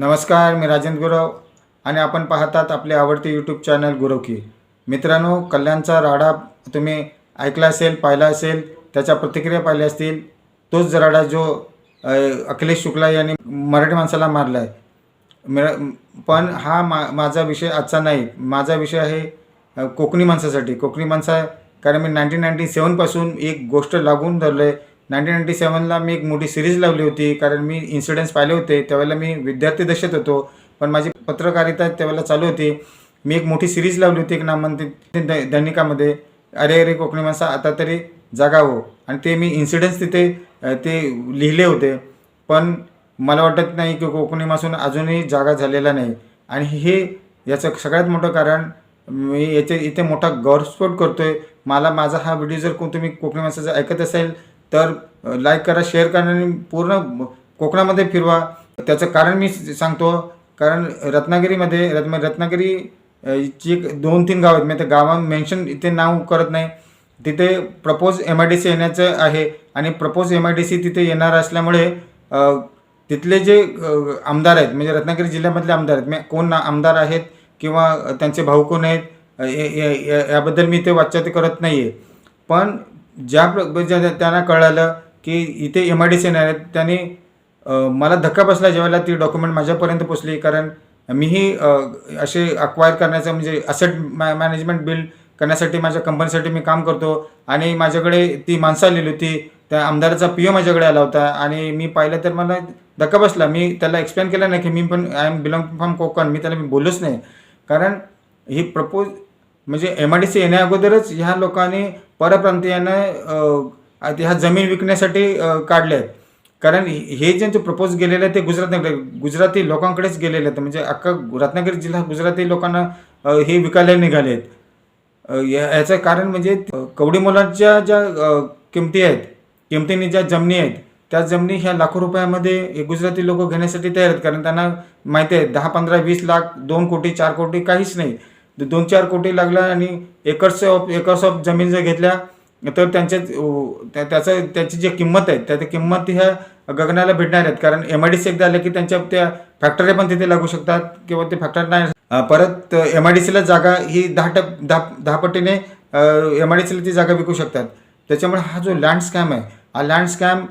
नमस्कार मी राजेंद्र गुरव आणि आपण पाहतात आपले आवडते यूट्यूब चॅनल गुरवकी मित्रांनो कल्याणचा राडा तुम्ही ऐकला असेल पाहिला असेल त्याच्या प्रतिक्रिया पाहिल्या असतील तोच राडा जो अखिलेश शुक्ला यांनी मराठी माणसाला मारला आहे मिरा पण हा मा माझा विषय आजचा नाही. माझा विषय आहे कोकणी माणसासाठी. कोकणी माणसा कारण मी नाईन्टीन नाईन्टी सेवनपासून एक गोष्ट लागून धरलं आहे नाईन्टीन नाईन्टी सेवनला मी एक मोठी सिरीज लावली होती. कारण मी इन्सिडेंट्स पाहिले होते. त्यावेळेला मी विद्यार्थी दशेत होतो. पण माझी पत्रकारिता त्यावेळेला चालू होती. मी एक मोठी सिरीज लावली होती. एक नामांतित दैनिकामध्ये. अरे अरे कोकणी माणसा आता तरी जागावं हो. आणि ते मी इन्सिडेंट्स तिथे ते लिहिले होते. पण मला वाटत नाही की कोकणी मासून अजूनही जागा झालेला नाही. आणि हे याचं सगळ्यात मोठं कारण मी याचे इथे मोठा गौरवस्फोट करतो आहे मला माझा हा व्हिडिओ जर कोण तुम्ही कोकणी माणसाचा ऐकत असेल तर लाईक करा शेअर करा आणि पूर्ण कोकणामध्ये फिरवा. त्याचं कारण मी सांगतो. कारण रत्नागिरीमध्ये रत्न रत्नागिरी ची एक दोन तीन गाव आहेत. मी त्या गावा मेन्शन इथे नाव करत नाही. तिथे propose M I D C येण्याचं आहे आणि propose M I D C तिथे येणार असल्यामुळे तिथले जे आमदार आहेत म्हणजे रत्नागिरी जिल्ह्यामधले आमदार आहेत. मी कोण आमदार आहेत किंवा त्यांचे भाऊ कोण आहेत याबद्दल मी ते वाच्यते करत नाही आहे पण ज्या प्र- म्हणजे ज्या- त्यांना कळालं की इथे एम आय डी सी नाही त्यांनी मला धक्का बसला ज्यावेळेला ती डॉक्युमेंट माझ्यापर्यंत पोचली. कारण मीही असे अक्वायर करण्याचं म्हणजे असेट मॅ मॅनेजमेंट बिल्ड करण्यासाठी माझ्या कंपनीसाठी मी काम करतो. आणि माझ्याकडे ती माणसं आलेली होती. त्या आमदाराचा पी ओ माझ्याकडे आला होता. आणि मी पाहिलं तर मला धक्का बसला. मी त्याला एक्सप्लेन केलं नाही की मी पण I am belong from Konkan. मी त्याला मी बोललोच नाही. कारण ही प्रपोज म्हणजे एम आय डी सी येण्या अगोदरच ह्या लोकांनी परप्रांतीयांना ह्या जमीन विकण्यासाठी काढल्या आहेत कारण हे हे ज्यांचे प्रपोज गेलेले आहे ते गुजरातनगर गुजराती लोकांकडेच गेलेले आहेत. म्हणजे अख्खा रत्नागिरी जिल्हा गुजराती लोकांना हे विकायला निघाले आहेत या- याचं कारण म्हणजे कवडी मुलांच्या ज्या किमती आहेत किमतीने ज्या जमिनी आहेत त्या जमिनी ह्या लाखो रुपयामध्ये हे गुजराती लोक घेण्यासाठी तयार आहेत. कारण त्यांना माहिती आहे दहा पंधरा वीस लाख दोन कोटी चार कोटी काहीच नाही. दोन चार कोटी लागला आणि एकर्स ऑफ एकर्स ऑफ जमीन जर घेतल्या तर त्यांच्या त्या- त्याचं त्याची जी किंमत आहे त्या किंमत ह्या गगनाला भेटणार आहेत. कारण एम आय डी सी एकदा आलं की त्यांच्या त्या फॅक्टऱ्या पण तिथे लागू शकतात किंवा ते फॅक्टरी नाही. परत एम आय डी सीला जागा ही दहा टप दहा दहा पटीने एम आय डी सीला ती जागा विकू शकतात. त्याच्यामुळे हा जो लँड स्कॅम आहे हा लँड स्कॅम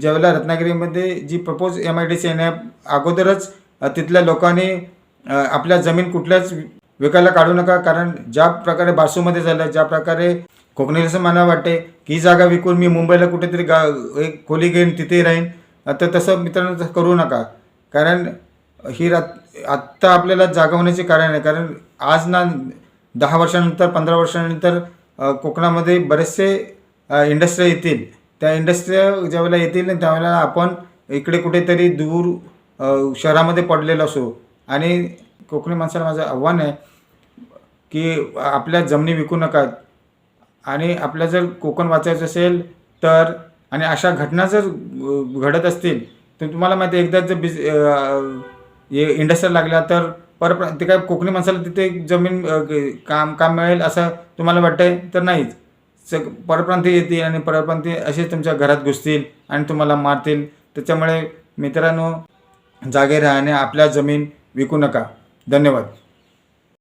ज्यावेळेला रत्नागिरीमध्ये जी propose M I D C येण्या अगोदरच तिथल्या लोकांनी आपल्या जमीन कुठल्याच विकायला काढू नका कारण ज्या प्रकारे बासूमध्ये झालं ज्या प्रकारे कोकणी असं मला वाटते की ही जागा विकून मी मुंबईला कुठेतरी गा एक खोली घेईन तिथेही राहीन. तर तसं मित्रांनो तसं करू नका. कारण ही रात आत्ता आपल्याला जागा होण्याचे कारण आहे. कारण आज ना दहा वर्षानंतर पंधरा वर्षानंतर कोकणामध्ये बरेचसे इंडस्ट्री येतील. त्या इंडस्ट्रिया ज्यावेळेला येतील ना त्यावेळेला आपण इकडे कुठेतरी दूर शहरामध्ये पडलेलो असू. आणि कोकणी माणसाला माझं आव्हान आहे की आपल्या जमिनी विकू नका. आणि आपल्या जर कोकण वाचायचं असेल तर आणि अशा घटना जर घडत असतील तर तुम्हाला माहिती आहे एकदा जर बिज इंडस्ट्री लागल्या तर पर ते काय कोकणी माणसाला तिथे जमीन काम काम मिळेल असं तुम्हाला वाटतंय? तर नाहीच. सग परप्रांती येतील आणि परप्रांती असे तुमच्या घरात घुसतील आणि तुम्हाला मारतील. त्याच्यामुळे मित्रांनो जागे राहा आणि आपल्या जमीन विकू नका. धन्यवाद.